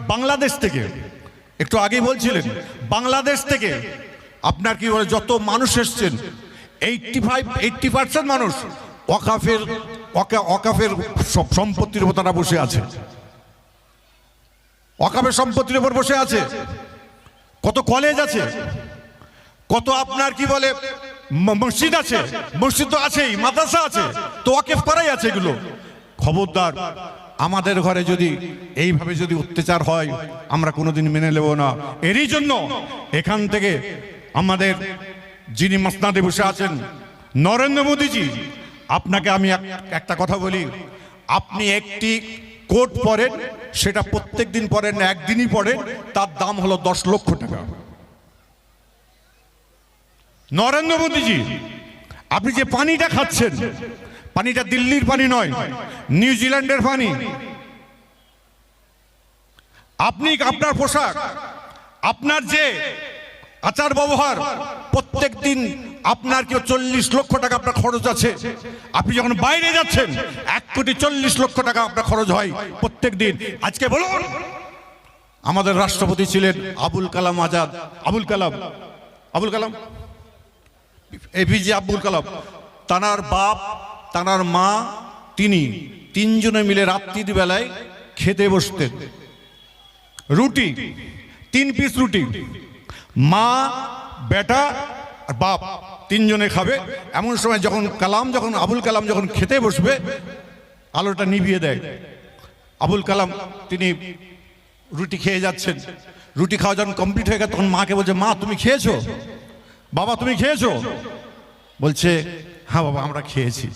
বাংলাদেশ থেকে, একটু আগে বলছিলেন, বাংলাদেশ থেকে আপনার কি বলে, যত মানুষ এসছেন এইটটি ফাইভ এইটটি পার্সেন্ট মানুষ ওয়াকাফের, ওয়াকা- ওয়াকাফের সম্পত্তির উপর তারা বসে আছে। ওয়াকাফের সম্পত্তির উপর বসে আছে। কত কলেজ আছে। কত আপনার কি বলে মসজিদ আছে। মসজিদ তো আছেই, মাদ্রাসা আছে। তো ওয়াকেফ করাই আছে এগুলো। খবরদার আমাদের ঘরে যদি এইভাবে যদি অত্যাচার হয়, আমরা কোনোদিন মেনে নেব না। এরই জন্য এখান থেকে আমাদের যিনি মাসনাদে বসে আছেন, নরেন্দ্র মোদীজি, আপনাকে আমি এক- একটা কথা বলি। আপনি একটি কোট পরেন, সেটা প্রত্যেক দিন পরেন, একদিনই পরেন, তার দাম হলো দশ লক্ষ টাকা। নরেন্দ্র মোদীজি, আপনি যে পানিটা খাচ্ছেন পানিটা দিল্লির পানি নয় নিউজিল্যান্ডের পানি। আপনি আপনার পোশাক, আপনার যে আচার ব্যবহার প্রত্যেক দিন আপনার কেউ চল্লিশ লক্ষ টাকা আপনার খরচ আছে? আপনি যখন বাইরে যাচ্ছেন, এক কোটি চল্লিশ লক্ষ টাকা আপনার খরচ হয় প্রত্যেক দিন আজকে বলুন, আমাদের রাষ্ট্রপতি ছিলেন আবুল কালাম আজাদ। আবুল কালাম আবুল কালাম? এপিজে আব্দুল কালাম। তানার বাপ তানার মা, তিনি তিনজনে মিলে রাত্রির বেলায় খেতে বসতেন। রুটি, তিন পিস রুটি। মা, বেটা আর বাপ তিনজনে খাবে। এমন সময় যখন কালাম, যখন আবুল কালাম যখন খেতে বসবে, আলোটা নিভিয়ে দেয়। আবুল কালাম, তিনি রুটি খেয়ে যাচ্ছেন। রুটি খাওয়া যখন কমপ্লিট হয়ে গেছে, তখন মাকে বলছে, মা, তুমি খেয়েছো? বাবা, তুমি খেয়েছো? বলছে হ্যাঁ বাবা, আমরা খেয়েছি।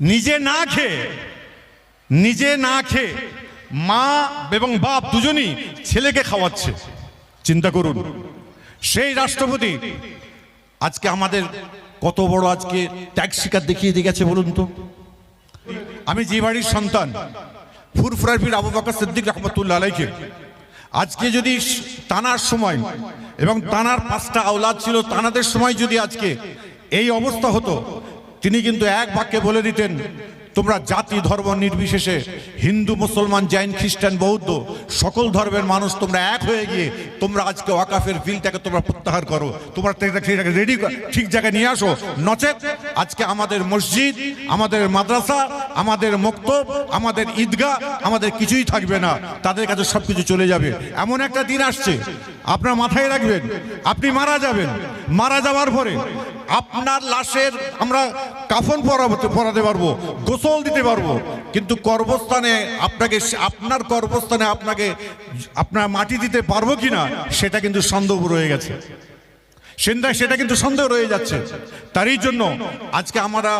নিজে না খেয়ে, নিজে না খেয়ে মা এবং বাপ দুজনই ছেলেকে খাওয়াচ্ছে। চিন্তা করুন, সেই রাষ্ট্রপতি আজকে আমাদের কত বড় আজকে ত্যাগ শিকার দেখিয়ে দিয়ে গেছে বলুন তো? আমি যে বাড়ির সন্তান, ফুরফুরার পীর আবু বকর সিদ্দিক রহমতুল্লাহ আলাইকে, আজকে যদি টানার সময় এবং টানার পাঁচটা আওলাদ ছিল টানাদের সময় যদি আজকে এই অবস্থা হতো তিনি কিন্তু এক বাক্যে বলে দিতেন, তোমরা জাতি, ধর্ম নির্বিশেষে, হিন্দু, মুসলমান, জৈন, খ্রিস্টান, বৌদ্ধ, সকল ধর্মের মানুষ তোমরা এক হয়ে গিয়ে, তোমরা আজকে ওয়াকাফের বিলটাকে তোমরা প্রত্যাহার করো। তোমরা সেটাকে রেডি ঠিক জায়গায় নিয়ে আসো। নচেত আজকে আমাদের মসজিদ, আমাদের মাদ্রাসা, আমাদের মক্তব, আমাদের ঈদগাহ, আমাদের কিছুই থাকবে না। তাদের কাছে সব কিছু চলে যাবে। এমন একটা দিন আসছে। আপনার মাথায় রাখবেন, আপনি মারা যাবেন। মারা যাওয়ার পরে আপনার লাশের আমরা কাফন পরাতে পরাতে পারব, গোসল দিতে পারব। কিন্তু কর্মস্থানে আপনাকে আপনার কর্মস্থানে আপনাকে, আপনার মাটি দিতে পারব কিনা, সেটা কিন্তু সন্দেহ রয়ে গেছে। সেটা সেটা কিন্তু সন্দেহ রয়ে যাচ্ছে। তারই জন্য আজকে আমরা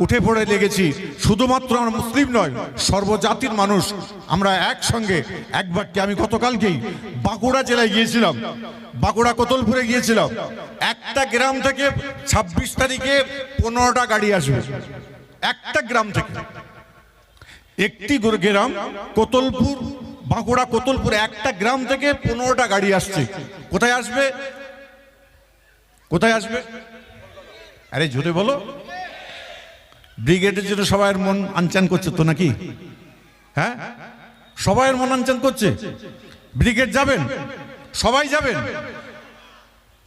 উঠে পড়ে লেগেছি। শুধুমাত্র আমরা মুসলিম নয়, সর্বজাতির মানুষ। আমরা একসঙ্গে, এক বাক্যে আমি গতকালকেই বাঁকুড়া জেলায় গিয়েছিলাম। বাঁকুড়া কোতলপুরে গিয়েছিলাম। একটা গ্রাম থেকে ছাব্বিশ তারিখে পনেরোটা গাড়ি আসবে। একটা গ্রাম থেকে। একটি গ্রাম কোতলপুর, বাঁকুড়া কোতলপুর একটা গ্রাম থেকে পনেরোটা গাড়ি আসছে। কোথায় আসবে? কোথায় আসবে? আরে জোরে বলো। ব্রিগেডের জন্য সবাইয়ের মন আনচান করছে তো নাকি? হ্যাঁ? সবাইয়ের মন আনচান করছে। ব্রিগেড যাবেন? সবাই যাবেন?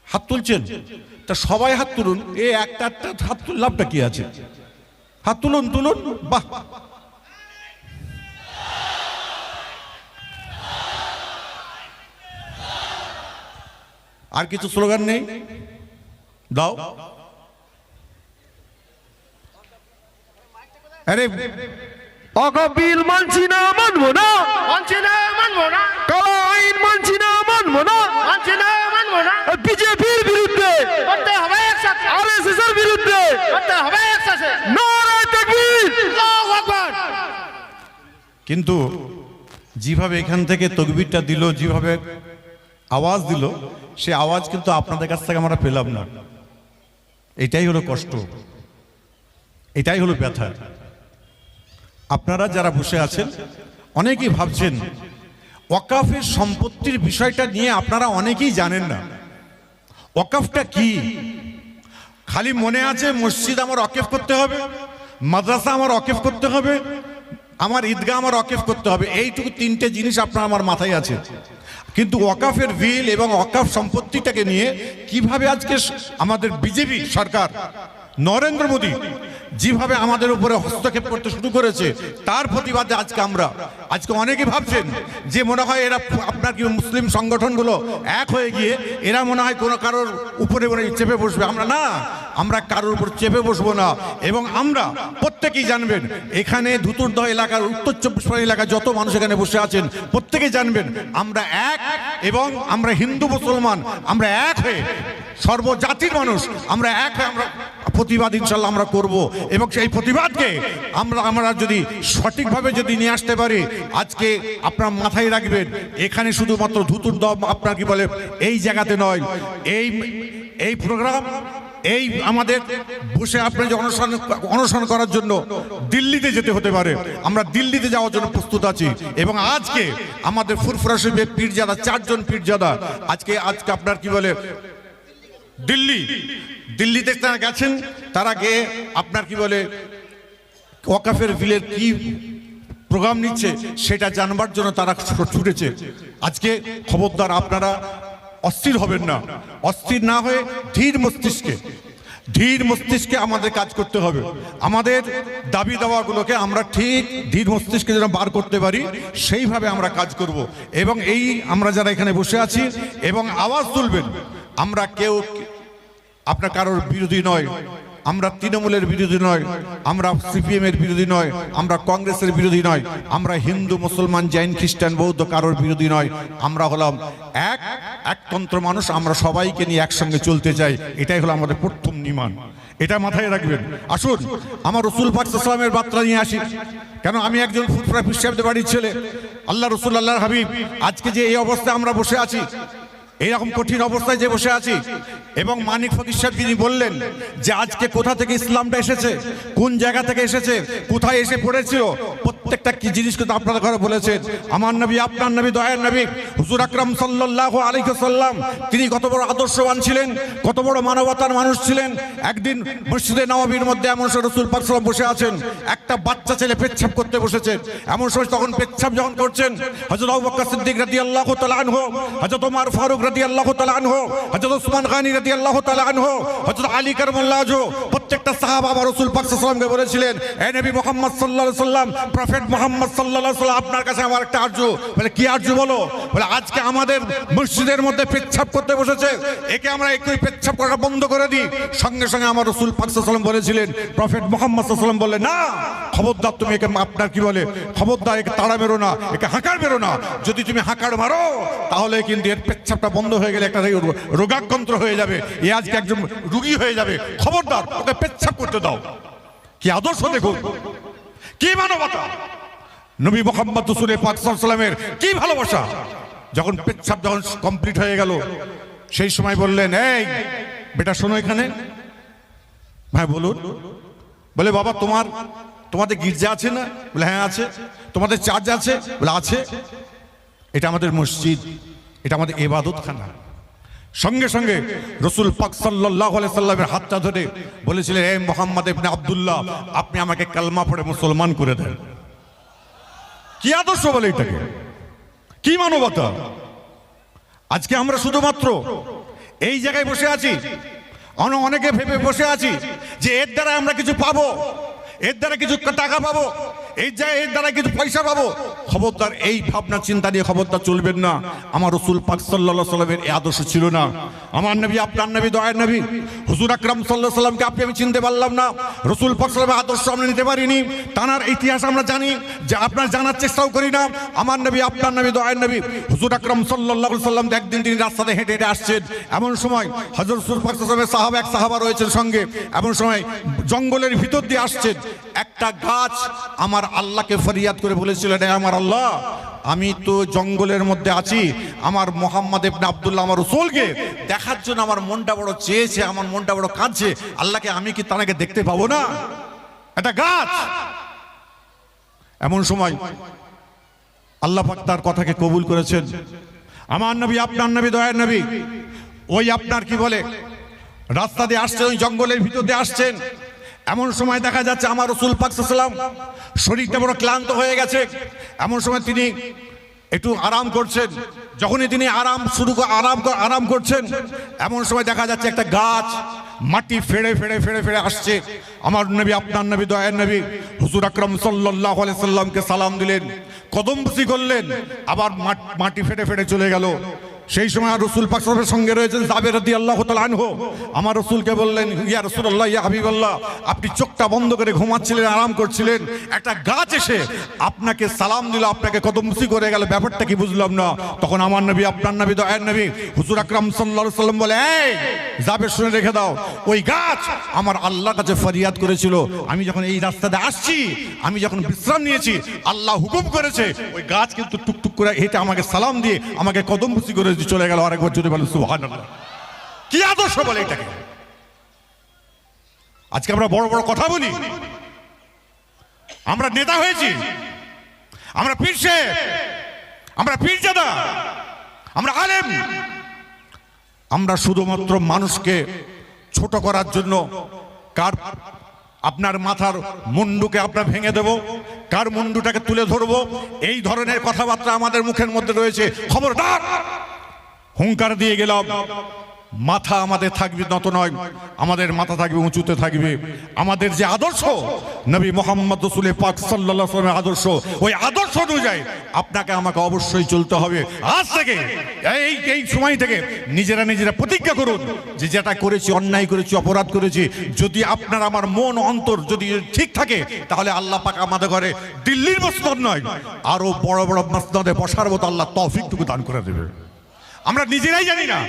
হাত তুলছেন? তা সবাই হাত তুলুন। এ একটা একটা হাত তুল, লাভটা কি আছে? হাত তুলুন তুলুন। বাহ! আর কিছু স্লোগান নেই? দাও। আরে অকপিল মানছি না মানবো না। মানছি না মানবো না। কালো আইন মানছি না মানবো না। মানছি না মানবো না। বিজেপির বিরুদ্ধে। করতে হবে একসাথে। আর এস এর বিরুদ্ধে। করতে হবে একসাথে। নারায় তাকবীর। আল্লাহু আকবার। কিন্তু যেভাবে এখান থেকে তকবিরটা দিল যেভাবে আওয়াজ দিল সে আওয়াজ কিন্তু আপনাদের কাছ থেকে আমরা পেলাম না। এটাই হলো কষ্ট। এটাই হলো ব্যথা। আপনারা যারা বসে আছেন, অনেকেই ভাবছেন, ওয়াকাফের সম্পত্তির বিষয়টা নিয়ে আপনারা অনেকেই জানেন না। ওয়াকাফটা কি? খালি মনে আছে মসজিদ আমার অকেফ করতে হবে, মাদ্রাসা আমার অকেফ করতে হবে, আমার ঈদগাহ আমার অকেফ করতে হবে। এইটুকু তিনটে জিনিস আপনার আমার মাথায় আছে। কিন্তু ওয়াকাফের বিল এবং ওয়াকাফ সম্পত্তিটাকে নিয়ে কীভাবে আজকে আমাদের বিজেপি সরকার নরেন্দ্র মোদী যেভাবে আমাদের উপরে হস্তক্ষেপ করতে শুরু করেছে, তার প্রতিবাদে আজকে আমরা। আজকে অনেকে ভাবছেন যে মনে হয় এরা আপনার কি মুসলিম সংগঠনগুলো এক হয়ে গিয়ে এরা মনে হয় কোনো কারোর উপরে মনে চেপে বসবে। আমরা না, আমরা কারোর উপর চেপে বসবো না। এবং আমরা প্রত্যেকেই জানবেন, এখানে ধুতুরদহ এলাকার উত্তর চব্বিশ পরগনা এলাকার যত মানুষ এখানে বসে আছেন, প্রত্যেকেই জানবেন, আমরা এক এবং আমরা হিন্দু, মুসলমান, আমরা এক হয়ে সর্বজাতির মানুষ, আমরা এক হয়ে আমরা প্রতিবাদ ইনশাল্লাহ আমরা করব। এবং সেই প্রতিবাদকে আমরা আমরা যদি সঠিকভাবে যদি নিয়ে আসতে পারি, আজকে আপনার মাথায় রাখবেন, এখানে শুধুমাত্র ধুতুর দম আপনার কি বলে, এই জায়গাতে নয়, এই এই প্রোগ্রাম এই আমাদের বসে আপনি যে অনশন অনশন করার জন্য দিল্লিতে যেতে হতে পারে। আমরা দিল্লিতে যাওয়ার জন্য প্রস্তুত আছি। এবং আজকে আমাদের ফুরফুরা শরীফের পীরজাদা, চারজন পীরজাদা, আজকে আজকে আপনার কি বলে দিল্লি। দিল্লিতে তারা গেছেন, তারা গিয়ে আপনার কি বলে, ওয়াকাফের বিলের কি প্রোগ্রাম নিচ্ছে সেটা জানবার জন্য তারা ছুটেছে। আজকে খবরদার আপনারা অস্থির হবেন না। অস্থির না হয়ে ধীর মস্তিষ্কে ধীর মস্তিষ্কে আমাদের কাজ করতে হবে। আমাদের দাবি দাওয়াগুলোকে আমরা ঠিক ধীর মস্তিষ্কে যেন বার করতে পারি, সেইভাবে আমরা কাজ করব। এবং এই আমরা যারা এখানে বসে আছি, এবং আওয়াজ তুলবেন আমরা কেউ আপনার কারোর বিরোধী নয়। আমরা তৃণমূলের বিরোধী নয়। আমরা সিপিএম এর বিরোধী নয়। আমরা কংগ্রেসের বিরোধী নয়। আমরা হিন্দু, মুসলমান, জৈন, খ্রিস্টান, বৌদ্ধ কারোর বিরোধী নয়। আমরা হলাম এক একতন্ত্র মানুষ। আমরা সবাইকে নিয়ে একসঙ্গে চলতে চাই। এটাই হলো আমাদের প্রথম নিমান এটা মাথায় রাখবেন। আসুন, আমার রসুল পাকসালামের বার্তা নিয়ে আসি। কেন আমি একজন ফুটফুরা ফিসাবদের বাড়ির ছেলে? আল্লাহ রসুল আল্লাহ হাবিব, আজকে যে এই অবস্থায় আমরা বসে আছি এইরকম কঠিন অবস্থায় যে বসে আছি এবং মানিক ফকির তিনি বললেন যে আজকে কোথা থেকে ইসলামটা এসেছে? কোন জায়গা থেকে এসেছে? কোথায় এসে পড়েছিল? প্রত্যেকটা কি জিনিস কিন্তু আপনারা ঘরে বলেছেন। আমার নবী, আপনার নবী, দয়ার নবী, হুজুর আকরাম সাল্লাহ আলাইসাল্লাম তিনি কত বড় আদর্শবান ছিলেন, কত বড় মানবতার মানুষ ছিলেন। একদিন মসজিদে নবাবির মধ্যে এমন সময় রসুল পাকসালাম বসে আছেন। একটা বাচ্চা ছেলে পেচ্ছাপ করতে বসেছেন। এমন সময় তখন পেচ্ছাপ যখন করছেন হজরত আবু বকর সিদ্দিক রাদিয়াল্লাহু তাআলা আনহু হজরত ওমর ফারুক রাদিয়াল্লাহু তাআলা আনহু হজরত ওসমান গনি আলী প্রত্যেকটা রাসূল বলেছিলেন নবী মুহাম্মদ মুহাম্মদ সাল্লাল্লাহু সাল্লাম আপনার কাছে আমার একটা বলে, কি বলো? বলে, আজকে আমাদের মধ্যে করতে বসেছে, একে আমরা করা বন্ধ করে দিই। সঙ্গে সঙ্গে আমার রসুল পাক সাল্লাল্লাহু বলেছিলেন, প্রফেট মুহাম্মদ সাল্লাম বললেন, না। খবরদার তুমি একে আপনার কি বলে? খবরদার, একে তাড়া মেরো না, একে হাঁকার মেরো না। যদি তুমি হাঁকার মারো, তাহলে কিন্তু এর পেচ্ছাপটা বন্ধ হয়ে গেলে একটা রোগাক্রান্ত হয়ে যাবে। এ আজকে একজন রুগী হয়ে যাবে। খবরদার, ওকে পেচ্ছাপ করতে দাও। কি আদর্শ দেখুন। কি মানবতা? নবী মোহাম্মদ রসুল পাক সাল্লামের কি ভালোবাসা? যখন পেচ্ছাপ যখন কমপ্লিট হয়ে গেল, সেই সময় বললেন, এই, বেটা শোনো এখানে। হ্যাঁ বলুন। বলে, বাবা, তোমার তোমাদের গির্জা আছে না? বলে হ্যাঁ আছে। তোমাদের চার্জ আছে? বলে, আছে। এটা আমাদের মসজিদ। এটা আমাদের এবাদত খানা সঙ্গে সঙ্গে রসুল পাক সাল্লাহ সাল্লামের হাতটা ধরে বলেছিলেন হে মোহাম্মদ ইবনে আবদুল্লাহ, আপনি আমাকে কালমা পড়ে মুসলমান করে দেন। কি আদর্শ বলে এটাকে? কি মানবতা? আজকে আমরা শুধুমাত্র এই জায়গায় বসে আছি। অন- অনেকে ভেবে বসে আছি যে এর দ্বারা আমরা কিছু পাবো। এর দ্বারা কিছু টাকা পাবো। এর দ্বারা কিছু পয়সা পাবো। খবরদার, এই ভাবনা, চিন্তা নিয়ে খবরদার চলবেন না। আমার রসুল পাক সাল্লাহ সাল্লামের এই আদর্শ ছিল না। আমার নবী, আপনার নবী, দয়ের নবী, হুজুর আকরাম সাল্লাহ সাল্লামকে আপনি আমি চিনতে পারলাম না। রসুল পাক সাল্লামের আদর্শ আমরা নিতে পারিনি। তানার ইতিহাস আমরা জানি, যে আপনার জানার চেষ্টাও করি না। আমার নবী, আপনার নবী, দয়ের নবী, হুজুর আকরাম সাল্লাহ সাল্লাম একদিন তিনি রাস্তাতে হেঁটে হেঁটে আসছেন। এমন সময় হজরত রসুল পাক সাল্লামের সাহাবা, এক সাহাবা রয়েছেন সঙ্গে। এমন সময় জঙ্গলের ভিতর দিয়ে আসছেন। একটা গাছ আমার আল্লাহকে ফরিয়াদ করে বলেছিলেন আমার আল্লাহ আমি তো জঙ্গলের মধ্যে আছি। আমার মোহাম্মদ ইবনে আব্দুল্লাহ আমার রসুলকে দেখার জন্য আমার মনটা বড় চেয়েছে, আমার মনটা বড় কাঁদছে। আল্লাহকে আমি কি তাকে দেখতে পাবো না? একটা গাছ! এমন সময় আল্লাহ পাক তার কথাকে কবুল করেছেন। আমার নবী, আপনার নবী, দয়ার নবী, ওই আপনার কি বলে, রাস্তা দিয়ে আসছেন ওই জঙ্গলের ভিতর দিয়ে আসছেন। এমন সময় দেখা যাচ্ছে আমার রসুল পাকসাল্লাম শরীরটা বড় ক্লান্ত হয়ে গেছে। এমন সময় তিনি একটু আরাম করছেন। যখনই তিনি আরাম শুরু আরাম আরাম করছেন, এমন সময় দেখা যাচ্ছে একটা গাছ মাটি ফেড়ে ফেড়ে ফেড়ে ফেড়ে আসছে। আমার নবী, আপনার নবী, দয়ার নবী হুজুর আকরম সাল্লাহ সাল্লামকে সালাম দিলেন কদম করলেন, আবার মাটি ফেটে ফেটে চলে গেল। সেই সময় আর রসুল পাকসের সঙ্গে রয়েছেন জাবের রদি আল্লাহ আনহো। আমার রসুলকে বললেন, ইয়া রসুল্লাহ ইয়া হাবিবাল্লাহ, আপনি চোখটা বন্ধ করে ঘুমাচ্ছিলেন, আরাম করছিলেন, একটা গাছ এসে আপনাকে সালাম দিল, আপনাকে কদমসি করে গেল, ব্যাপারটা কি বুঝলাম না। তখন আমার নবী, আপনার নবী দয়ার নবী, হুজুর আকরাম সাল্লাহ সাল্লাম বলে, এই জাবের শুনে রেখে দাও, ওই গাছ আমার আল্লাহর কাছে ফরিয়াদ করেছিল। আমি যখন এই রাস্তাতে আসছি, আমি যখন বিশ্রাম নিয়েছি, আল্লাহ হুকুম করেছে, ওই গাছ কিন্তু টুকটুক করে হেঁটে আমাকে সালাম দিয়ে আমাকে কদম বুসি করে দিয়ে চলে গেল আরেকবার জুড়ে বলেন সুবহানাল্লাহ। কি আদর্শ বলে এটাকে? আজকে আমরা বড় বড় কথা বলি। আমরা নেতা হয়েছি। আমরা পীর সাহেব, আমরা পীরজাদা আমরা আলেম। আমরা শুধুমাত্র মানুষকে ছোট করার জন্য কার আপনার মাথার মুন্ডুকে আপনার ভেঙে দেব কার মুন্ডুটাকে তুলে ধরবো এই ধরনের কথাবার্তা আমাদের মুখের মধ্যে রয়েছে। খবরদার! হুঙ্কার দিয়ে গেলাম। মাথা আমাদের থাকবে নত নয়, আমাদের মাথা থাকবে উঁচুতে থাকবে। আমাদের যে আদর্শ, নবী মোহাম্মদ রসুলের পাক সাল্লামের আদর্শ, ওই আদর্শ অনুযায়ী আপনাকে আমাকে অবশ্যই চলতে হবে। আজ থেকে, এই এই সময় থেকে নিজেরা নিজেরা প্রতিজ্ঞা করুন যে যেটা করেছি, অন্যায় করেছি, অপরাধ করেছি, যদি আপনার আমার মন অন্তর যদি ঠিক থাকে, তাহলে আল্লাহ পাক আমাদের ঘরে দিল্লির মসনদ নয় আরও বড় বড় মসনদে বসার মতো আল্লাহ তৌফিকটুকু দান করে দেবে। আমরা নিজেরাই জানি না।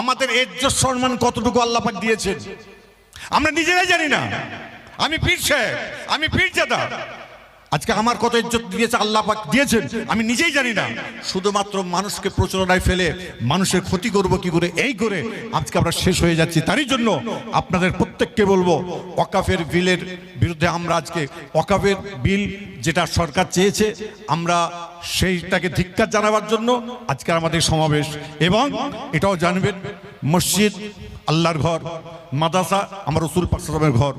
আমাদের এজ্জ সম্মান কতটুকু আল্লাপাক দিয়েছেন। আমরা নিজেরাই জানি না। আমি পীর সাহেব, আমি পীর জাদা আজকে আমার কত ইজ্জত দিয়েছে আল্লাহ পাক দিয়েছেন, আমি নিজেই জানি না। শুধুমাত্র মানুষকে প্রচলনায় ফেলে মানুষের ক্ষতি করব কি করে, এই করে আজকে আমরা শেষ হয়ে যাচ্ছি। তারই জন্য আপনাদের প্রত্যেককে বলব, ওয়াকাফের বিলের বিরুদ্ধে আমরা আজকে, ওয়াকাফের বিল যেটা সরকার চেয়েছে, আমরা সেইটাকে ধিক্কার জানাবার জন্য আজকে আমাদের সমাবেশ। এবং এটাও জানবেন, মসজিদ, আল্লাহর ঘর, মাদ্রাসা, আমার রসুল পাকসালামের ঘর।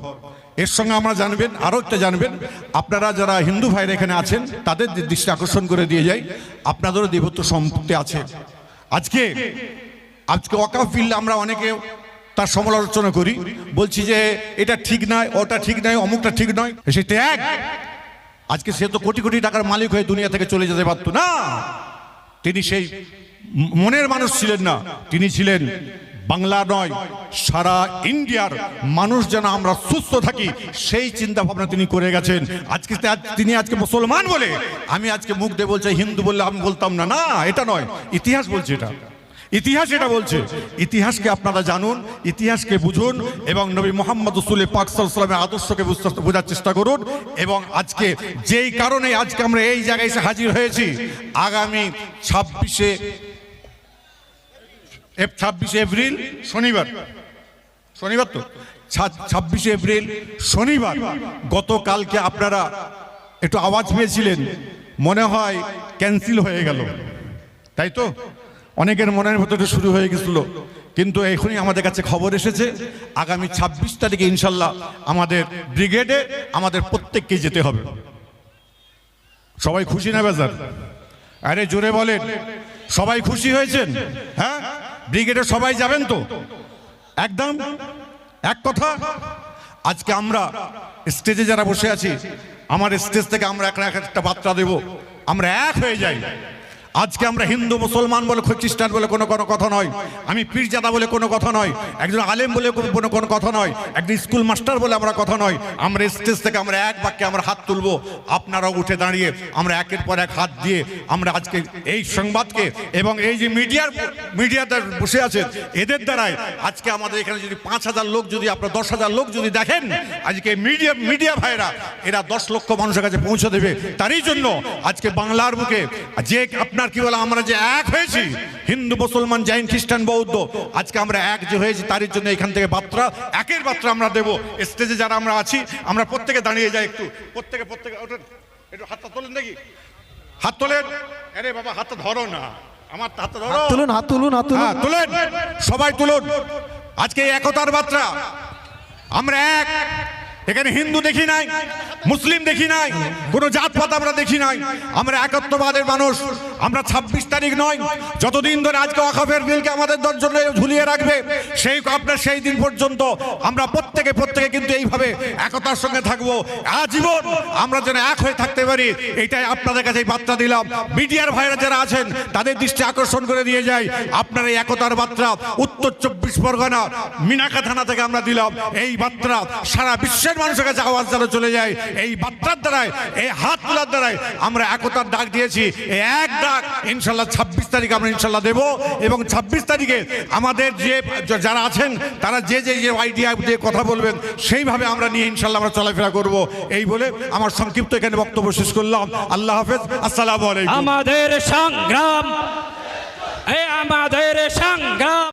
এর সঙ্গে আমরা জানবেন, আরও একটা জানবেন। আপনারা যারা হিন্দু ভাইরা এখানে আছেন, তাদের দৃষ্টি আকর্ষণ করে দিয়ে যাই। আপনাদেরও দেবত্ব সম্পত্তি আছে। আজকে আজকে ওয়াকাফ বিল আমরা অনেকে তার সমালোচনা করি। বলছি যে, এটা ঠিক নয়, ওটা ঠিক নয়, অমুকটা ঠিক নয়। সে ত্যাগ আজকে সে তো কোটি কোটি টাকার মালিক হয়ে দুনিয়া থেকে চলে যেতে পারতো না। তিনি সেই মনের মানুষ ছিলেন না। তিনি ছিলেন বাংলা নয়, সারা ইন্ডিয়ার মানুষ যেন আমরা সুস্থ থাকি, সেই চিন্তা ভাবনা তিনি করে গেছেন। আজকে আজ- তিনি আজকে মুসলমান বলে, আমি আজকে মুখ দিয়ে বলছি, হিন্দু বললে আমি বলতাম না। না, এটা নয়, ইতিহাস বলছে এটা। ইতিহাস এটা বলছে। ইতিহাসকে আপনারা জানুন, ইতিহাসকে বুঝুন, এবং নবী মোহাম্মদ রসুল পাক সাল্লামের আদর্শকে বোঝার চেষ্টা করুন, এবং আজকে যেই কারণে আজকে আমরা এই জায়গায় এসে হাজির হয়েছি, আগামী ছাব্বিশে ছাব্বিশে এপ্রিল শনিবার। শনিবার তো? ছাব্বিশে এপ্রিল শনিবার। গতকালকে আপনারা একটু আওয়াজ পেয়েছিলেন। মনে হয় ক্যান্সেল হয়ে গেল। তাই তো? অনেকের মনের ভেতরে শুরু হয়ে গেছিল। কিন্তু এখনই আমাদের কাছে খবর এসেছে, আগামী ছাব্বিশ তারিখে ইনশাল্লাহ আমাদের ব্রিগেডে আমাদের প্রত্যেককে যেতে হবে। সবাই খুশি না, বেজার? আরে জোরে বলেন। সবাই খুশি হয়েছেন? হ্যাঁ? ব্রিগেডে সবাই যাবেন তো? একদম? এক কথা, আজকে আমরা স্টেজে যারা বসে আছি, আমার স্টেজ থেকে আমরা একটা একটা বার্তা দেব। আমরা এক হয়ে যাই। আজকে আমরা হিন্দু, মুসলমান বলে খ্রিস্টান বলে কোনো কোনো কথা নয়। আমি পীরজাদা বলে কোনো কথা নয়। একজন আলেম বলে কোনো কোনো কথা নয়। একজন স্কুল মাস্টার বলে আমরা কথা নয়। আমরা স্টেজ থেকে আমরা এক বাক্যে আমরা হাত তুলবো। আপনারাও উঠে দাঁড়িয়ে আমরা একের পর এক হাত দিয়ে আমরা আজকে এই সংবাদকে এবং এই যে মিডিয়ার, মিডিয়াতে বসে আছে, এদের দ্বারাই আজকে আমাদের এখানে যদি পাঁচ হাজার লোক যদি আপনার দশ হাজার লোক যদি দেখেন, আজকে মিডিয়া মিডিয়া ভাইরা এরা দশ লক্ষ মানুষের কাছে পৌঁছে দেবে। তারই জন্য আজকে বাংলার বুকে যে আপনার কি বলে আমরা যে এক হয়েছি। হিন্দু মুসলমান জৈন খ্রিস্টান বৌদ্ধ। আজকে আমরা এক যে হয়েছি তারই জন্য এখান থেকে বার্তা একের বার্তা আমরা দেব। স্টেজে যারা আমরা আছি আমরা প্রত্যেকে দাঁড়িয়ে যাই একটু। প্রত্যেকে প্রত্যেকে ওঠেন। একটু হাতটা তোলেন দেখি। হাত তোলেন। আরে বাবা হাতটা ধরো না। আমার হাত ধরো। তুলুন হাত তুলুন হাত তুলুন। হ্যাঁ তুলেন। সবাই তুলুন। আজকে একতার বার্তা আমরা এক। এখানে হিন্দু দেখি নাই। মুসলিম দেখি নাই, কোনো জাতপাত আমরা দেখি নাই। আমরা একত্ববাদের মানুষ, আমরা ছাব্বিশ তারিখ নয়, যতদিন ধরে আজকে ওয়াকফের বিলকে আমাদের জন্য ঝুলিয়ে রাখবে, সেই আপনার সেই দিন পর্যন্ত আমরা প্রত্যেকে প্রত্যেকে কিন্তু এইভাবে একতার সঙ্গে থাকব। আজীবন আমরা যেন এক হয়ে থাকতে পারি, এটাই আপনাদের কাছে বার্তা দিলাম। মিডিয়ার ভাইরা যারা আছেন, তাদের দৃষ্টি আকর্ষণ করে দিয়ে যাই। আপনার এই একতার বার্তা উত্তর চব্বিশ পরগনা, মিনাকা থানা থেকে আমরা দিলাম। এই বার্তা সারা বিশ্বের মানুষের কাছে আওয়াজ যেন চলে যায়। এই বার্তার দ্বারাই এই হাত তোলার দ্বারাই আমরা একতার ডাক দিয়েছি। এই এক ডাক ইনশাল্লাহ ছাব্বিশ তারিখ আমরা ইনশাল্লাহ দেবো এবং ছাব্বিশ তারিখে আমাদের যে যারা আছেন, তারা যে যে যে আইডিয়া দিয়ে কথা বলবেন, সেইভাবে আমরা নিয়ে ইনশাল্লাহ আমরা চলাফেরা করব। এই বলে আমার সংক্ষিপ্ত এখানে বক্তব্য শেষ করলাম। আল্লাহ হাফেজ, আসসালামু আলাইকুম। আমাদের সংগ্রাম আমাদের সংগ্রাম।